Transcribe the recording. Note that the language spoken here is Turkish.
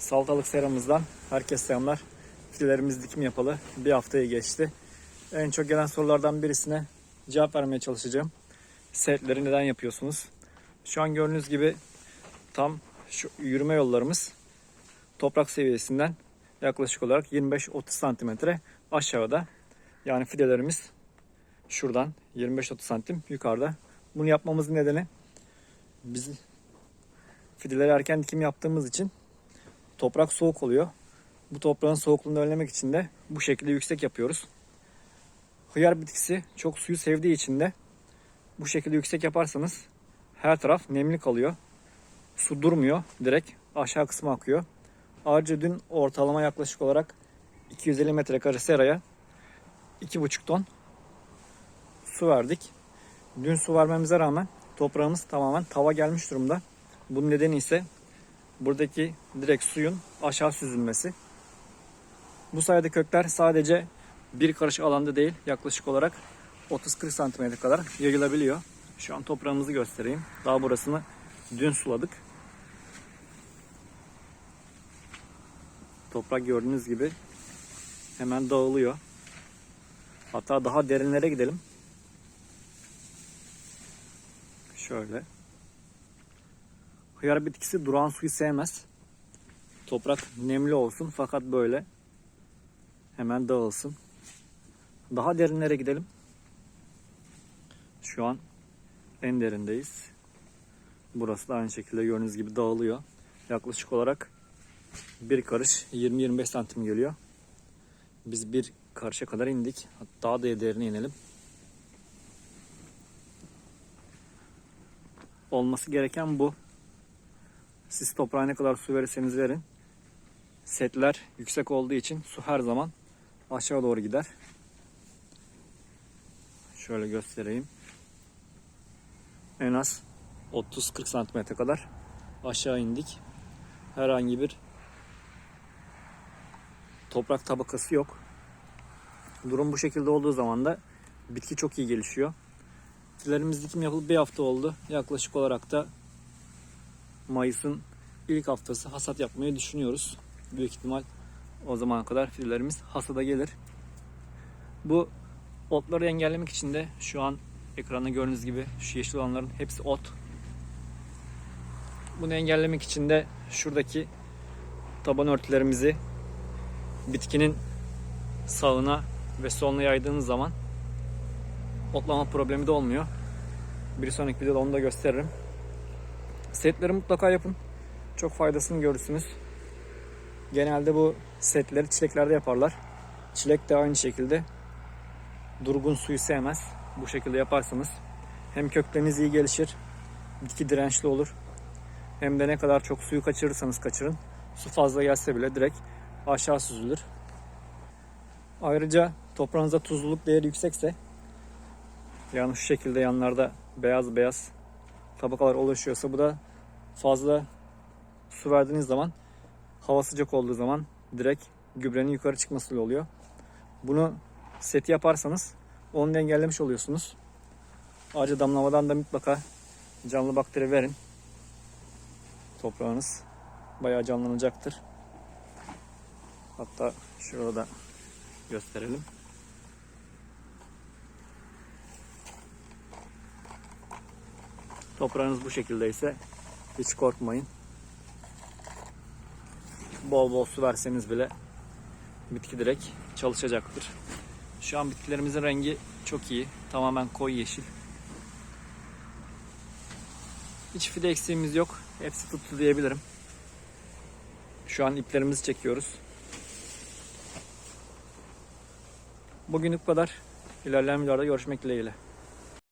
Salatalık seramızdan herkese selamlar. Fidelerimiz dikim yapalı. Bir haftayı geçti. En çok gelen sorulardan birisine cevap vermeye çalışacağım. Setleri neden yapıyorsunuz? Şu an gördüğünüz gibi tam şu yürüme yollarımız toprak seviyesinden yaklaşık olarak 25-30 santimetre aşağıda. Yani fidelerimiz şuradan 25-30 santim yukarıda. Bunu yapmamızın nedeni biz fideleri erken dikim yaptığımız için toprak soğuk oluyor. Bu toprağın soğukluğunu önlemek için de bu şekilde yüksek yapıyoruz. Hıyar bitkisi çok suyu sevdiği için de bu şekilde yüksek yaparsanız her taraf nemli kalıyor. Su durmuyor. Direkt aşağı kısmı akıyor. Ayrıca dün ortalama yaklaşık olarak 250 metrekare seraya 2,5 ton su verdik. Dün su vermemize rağmen toprağımız tamamen tava gelmiş durumda. Bunun nedeni ise buradaki direkt suyun aşağı süzülmesi. Bu sayede kökler sadece bir karış alanda değil yaklaşık olarak 30-40 santimetre kadar yayılabiliyor. Şu an toprağımızı göstereyim. Daha burasını dün suladık. Toprak gördüğünüz gibi hemen dağılıyor. Hatta daha derinlere gidelim. Şöyle. Hıyar bitkisi duran suyu sevmez. Toprak nemli olsun fakat böyle hemen dağılsın. Daha derinlere gidelim. Şu an en derindeyiz. Burası da aynı şekilde gördüğünüz gibi dağılıyor. Yaklaşık olarak bir karış 20-25 santim geliyor. Biz bir karışa kadar indik. Daha da derine inelim. Olması gereken bu. Siz toprağa ne kadar su verirseniz verin. Setler yüksek olduğu için su her zaman aşağı doğru gider. Şöyle göstereyim. En az 30-40 santimetre kadar aşağı indik. Herhangi bir toprak tabakası yok. Durum bu şekilde olduğu zaman da bitki çok iyi gelişiyor. Bitkilerimiz dikim yapılıp bir hafta oldu. Yaklaşık olarak da Mayıs'ın ilk haftası hasat yapmayı düşünüyoruz. Büyük ihtimal o zamana kadar fidelerimiz hasada gelir. Bu otları engellemek için de şu an ekranda gördüğünüz gibi şu yeşil olanların hepsi ot. Bunu engellemek için de şuradaki taban örtülerimizi bitkinin sağına ve soluna yaydığınız zaman otlama problemi de olmuyor. Bir sonraki videoda onu da gösteririm. Setleri mutlaka yapın. Çok faydasını görürsünüz. Genelde bu setleri çileklerde yaparlar. Çilek de aynı şekilde durgun suyu sevmez. Bu şekilde yaparsanız hem kökleriniz iyi gelişir, bitki dirençli olur. Hem de ne kadar çok suyu kaçırırsanız kaçırın, su fazla gelse bile direkt aşağı süzülür. Ayrıca toprağınızda tuzluluk değeri yüksekse yani şu şekilde yanlarda beyaz beyaz tabakalar oluşuyorsa bu da fazla su verdiğiniz zaman hava sıcak olduğu zaman direkt gübrenin yukarı çıkması oluyor. Bunu seti yaparsanız onu da engellemiş oluyorsunuz. Ayrıca damlamadan da mutlaka canlı bakteri verin. Toprağınız bayağı canlanacaktır. Hatta şurada da gösterelim. Toprağınız bu şekildeyse hiç korkmayın. Bol bol su verseniz bile bitki direkt çalışacaktır. Şu an bitkilerimizin rengi çok iyi. Tamamen koyu yeşil. Hiç fide eksiğimiz yok. Hepsi tuttu diyebilirim. Şu an iplerimizi çekiyoruz. Bugünlük bu kadar. İlerleyen videolarda görüşmek dileğiyle.